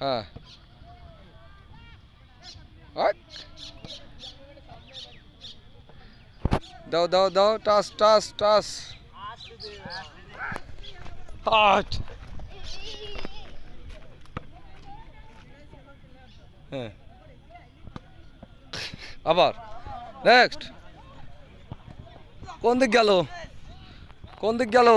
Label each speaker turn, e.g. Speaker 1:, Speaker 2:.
Speaker 1: হ্যাঁ। দাও দাও দাও, টাস টাস টাস। আট। হ্যাঁ। আবার। নেক্সট কোন দিক গেল? কোন দিক গেল?